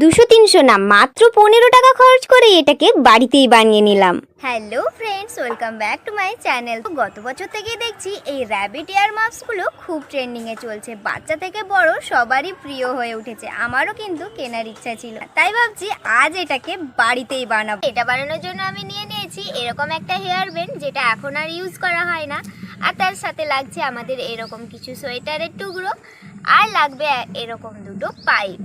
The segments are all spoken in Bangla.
দুশো তিনশো না, মাত্র পনেরো টাকা খরচ করে এটাকে বাড়িতেই বানিয়ে নিলাম। Hello friends welcome back to my channel গত বছর থেকেই দেখছি এই র্যাবিট ইয়ার মাস্কগুলো খুব ট্রেন্ডিংয়ে চলছে। বাচ্চা থেকে বড় সবারই প্রিয় হয়ে উঠেছে। আমারও কিন্তু কেনার ইচ্ছা ছিল। তাই ভাবছি আজ এটাকে বাড়িতেই বানাবো। এটা বানানোর জন্য আমি নিয়ে নিয়েছি এরকম একটা হেয়ার ব্যান্ড যেটা এখন আর ইউজ করা হয় না। আর তার সাথে লাগছে আমাদের এরকম কিছু সোয়েটারের টুকরো। আর লাগবে এরকম দুটো পাইপ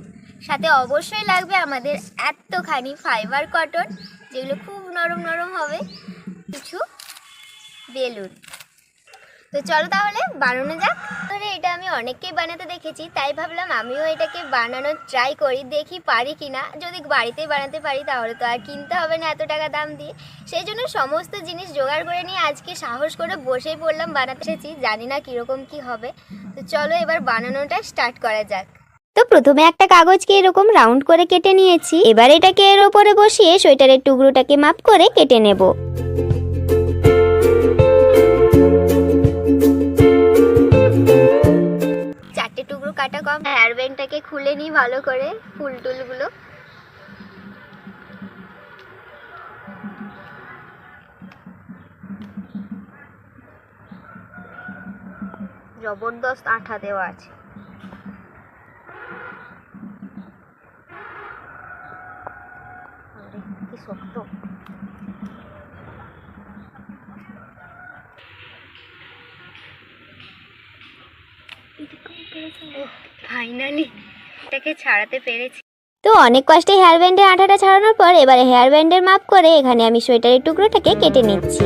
সাথে অবশ্যই লাগবে আমাদের এতখানি ফাইবার কটন যেগুলো খুব নরম নরম হবে, কিছু বেলুন। তো চলো তাহলে, বানানো যাক। ধরে এটা আমি অনেককেই বানাতে দেখেছি, তাই ভাবলাম আমিও এটাকে বানানোর ট্রাই করি, দেখি পারি কিনা। যদি বাড়িতেই বানাতে পারি, তাহলে তো আর কিনতে হবে না এত টাকা দাম দিয়ে। সেই জন্য সমস্ত জিনিস জোগাড় করে নিয়ে আজকে সাহস করে বসেই পড়লাম, বানাতে এসেছি। জানি না কীরকম কি হবে। তো চলো এবার বানানোটা স্টার্ট করা যাক। তো প্রথমে একটা কাগজকে এরকম রাউন্ড করে কেটে নিয়েছি। এবার এটাকে এর ওপরে বসিয়ে সোয়েটারের টুকরোটাকে মাপ করে কেটে নেব। চারটে টুকরো কাটা কম হেয়ার ব্যান্ডটাকে খুলে নিই ভালো করে, ফুল টুলগুলো। জবরদস্ত আঠা দেওয়া আছে। কি শক্ত ফাইনালি এটাকে ছাড়াতে পেরেছি। তো অনেক কষ্টে হেয়ার ব্যান্ডের আঠাটা ছাড়ানোর পর এবারে হেয়ার ব্যান্ডের মাপ করে এখানে আমি সোয়েটারের টুকরোটাকে কেটে নিচ্ছি।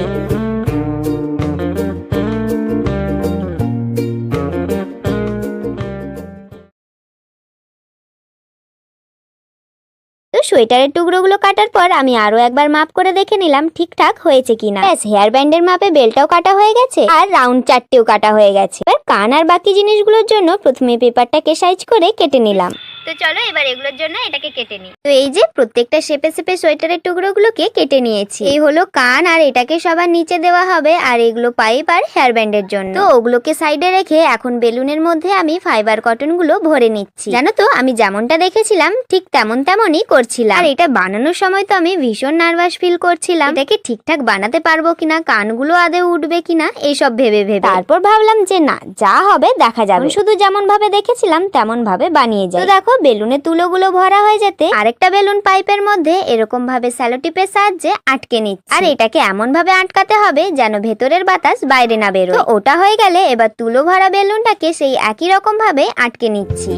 সোয়েটারের টুকরোগুলো কাটার পর আমি আরও একবার মাপ করে দেখে নিলাম ঠিকঠাক হয়েছে কিনা। ব্যাস হেয়ার ব্যান্ডের মাপে বেলটাও কাটা হয়ে গেছে আর রাউন্ড চারটেও কাটা হয়ে গেছে। এবার কান আর বাকি জিনিসগুলোর জন্য প্রথমে পেপারটাকে সাইজ করে কেটে নিলাম। তো চলো এবার এগুলোর জন্য এটাকে কেটে নিই। তো এই যে প্রত্যেকটা শেপে শেপে সোয়েটারের টুকরোগুলোকে কেটে নিয়েছি। এই হলো কান আর এটাকে সবার নিচে দেওয়া হবে আর এগুলো পাইপ আর হেয়ার ব্যান্ডের জন্য। তো ওগুলোকে সাইডে রেখে এখন বেলুনের মধ্যে আমি ফাইবার কটনগুলো ভরে নিচ্ছি। জানো তো আমি যেমনটা দেখেছিলাম ঠিক তেমন তেমনই করছিলাম। আর এটা বানানোর সময় তো আমি ভীষণ নার্ভাস ফিল করছিলাম। এটাকে ঠিকঠাক বানাতে পারব কিনা কানগুলো আদে উঠবে কিনা এইসব ভেবে ভেবে। তারপর ভাবলাম যে না যা হবে দেখা যাবে। শুধু যেমন ভাবে দেখেছিলাম তেমন ভাবে বানিয়ে যাই। তো দেখো বেলুনের তুলোগুলো ভরা হয়ে যেতে আরেকটা বেলুন পাইপের মধ্যে এরকম ভাবে স্যালোটিপের সাহায্যে আটকে নিচ্ছে। আর এটাকে এমন ভাবে আটকাতে হবে যেন ভেতরের বাতাস বাইরে না বেরোয়। তো ওটা হয়ে গেলে এবার তুলো ভরা বেলুনটাকে সেই একই রকম ভাবে আটকে নিচ্ছি।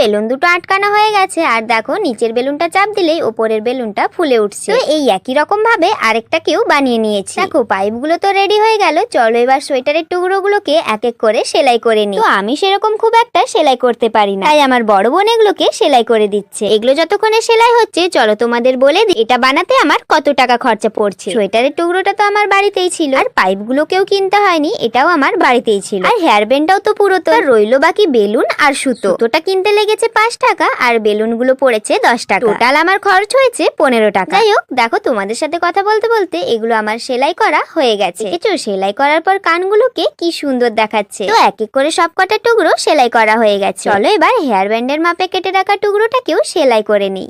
বেলুন দুটো আটকানো হয়ে গেছে। আর দেখো, নিচের বেলুনটা চাপ দিলেই ওপরের বেলুনটা ফুলে উঠছে। তো এই একই রকম ভাবে আরেকটাকেও বানিয়ে নিয়েছি। দেখো, পাইপগুলো তো রেডি হয়ে গেল। চলো এবার সোয়েটারের টুকরোগুলোকে এক এক করে সেলাই করে নিই। তো আমি সেরকম খুব একটা সেলাই করতে পারি না। তাই আমার বড় বোন এগুলোকে সেলাই করে দিচ্ছে। এগুলো যতক্ষণে সেলাই হচ্ছে, চলো তোমাদের বলে দিই, এটা বানাতে আমার কত টাকা খরচা পড়ছে। সোয়েটারের টুকরোটা তো আমার বাড়িতেই ছিল। আর পাইপগুলোকেও কিনতে হয়নি, এটাও আমার বাড়িতেই ছিল। আর হেয়ার ব্যান্ডটাও তো পুরো তো রইল বাকি বেলুন আর সুতো। সুতোটা কিনতে লেগেছে পাঁচ টাকা আর বেলুনগুলো পড়েছে দশ টাকা। টোটাল আমার খরচ হয়েছে পনেরো টাকা। যাই হোক দেখো তোমাদের সাথে কথা বলতে বলতে এগুলো আমার সেলাই করা হয়ে গেছে। দেখেছ? সেলাই করার পর কানগুলোকে কি সুন্দর দেখাচ্ছে। তো এক এক করে সব কটা টুকরো সেলাই করা হয়ে গেছে। চলো এবার হেয়ার ব্যান্ডের মাপে কেটে রাখা টুকরোটাকেও সেলাই করে নিই।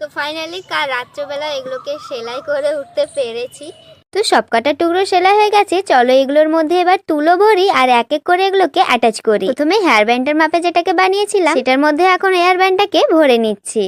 তো ফাইনালি কাল রাত্রেবেলা এগুলোকে সেলাই করে উঠতে পেরেছি। তো সব কটা টুকরো সেলাই হয়ে গেছে, চলো এগুলোর মধ্যে এবার তুলো ভরি আর এক এক করে এগুলোকে অ্যাটাচ করি। প্রথমে হেয়ার ব্যান্ডের মাপে যেটাকে বানিয়েছিলাম, সেটার মধ্যে এখন হেয়ার ব্যান্ডটাকে ভরে নিচ্ছি।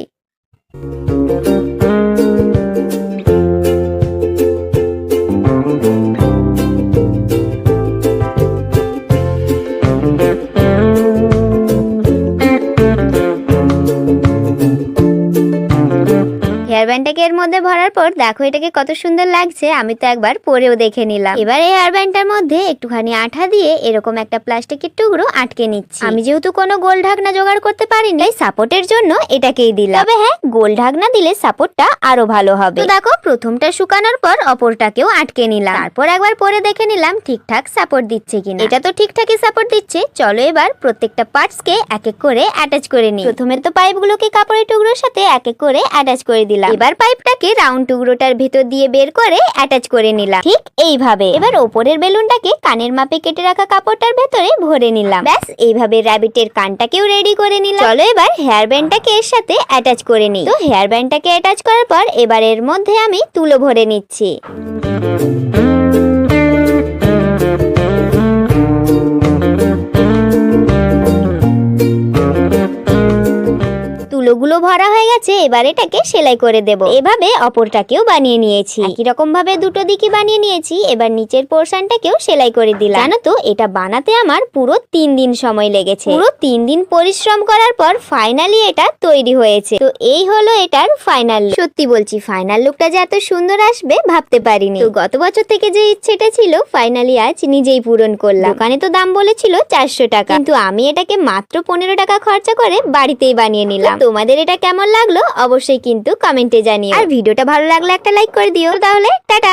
মধ্যে ভরার পর দেখো এটাকে কত সুন্দর লাগছে, আমি তো একবার পরেও দেখে নিলাম। এবার এই হেয়ার ব্যান্ডটার মধ্যে একটুখানি আঠা দিয়ে এরকম একটা প্লাস্টিকের টুকরো আটকে নিচ্ছি। আমি যেহেতু কোনো গোল ঢাকনা জোগাড় করতে পারিনি তাই সাপোর্টের জন্য এটাকেই দিলাম। তবে হ্যাঁ গোল ঢাকনা দিলে সাপোর্টটা আরও ভালো হবে। তো দেখো, প্রথমটা শুকানোর পর অপরটাকেও আটকে নিলাম। তারপর একবার পরে দেখে নিলাম ঠিকঠাক সাপোর্ট দিচ্ছে কিনা। এটা তো ঠিকঠাকই সাপোর্ট দিচ্ছে, চলো এবার প্রত্যেকটা পার্টস কে এক এক করে অ্যাটাচ করে নিই। প্রথমে তো পাইপগুলোকে কাপড়ের টুকরোর সাথে এক এক করে অ্যাটাচ করে দিলাম। এবার পাইপটাকে রাউন্ড টুকরোটার ভেতর দিয়ে বের করে অ্যাটাচ করে নিলাম। ঠিক এইভাবে। এবার ওপরের বেলুনটাকে কানের মাপে কেটে রাখা কাপড়টার ভেতরে ভরে নিলাম। ব্যাস, এইভাবে র্যাবিটের কানটাকেও রেডি করে নিলাম। চলো এবার হেয়ার ব্যান্ডটাকে এর সাথে অ্যাটাচ করে নিই। তো হেয়ার ব্যান্ডটাকে অ্যাটাচ করার পর এবার এর মধ্যে আমি তুলো ভরে নিচ্ছি। তুলোগুলো ভরা হয়ে গেছে, এবার এটাকে সেলাই করে দেব। এভাবে অপরটাকেও বানিয়ে নিয়েছি। একই রকম ভাবে দুটো দিকই বানিয়ে নিয়েছি, এবার নিচের পোর্শনটাকেও সেলাই করে দিলাম। জানো তো, এটা বানাতে আমার পুরো তিন দিন সময় লেগেছে। পুরো তিন দিন পরিশ্রম করার পর ফাইনালি এটা তৈরি হয়েছে। তো এই হলো এটার ফাইনাল সত্যি বলছি ফাইনাল লুকটা যে এত সুন্দর আসবে, ভাবতে পারিনি। তো গত বছর থেকে যে ইচ্ছেটা ছিল ফাইনালি আজ নিজেই পূরণ করলাম। দোকানে তো দাম বলেছিল চারশো টাকা। কিন্তু আমি এটাকে মাত্র পনেরো টাকা খরচা করে বাড়িতেই বানিয়ে নিলাম। তোমাদের এটা কেমন লাগল অবশ্যই কিন্তু কমেন্টে জানিও। আর ভিডিওটা ভালো লাগলে একটা লাইক করে দিও। তাহলে, টাটা।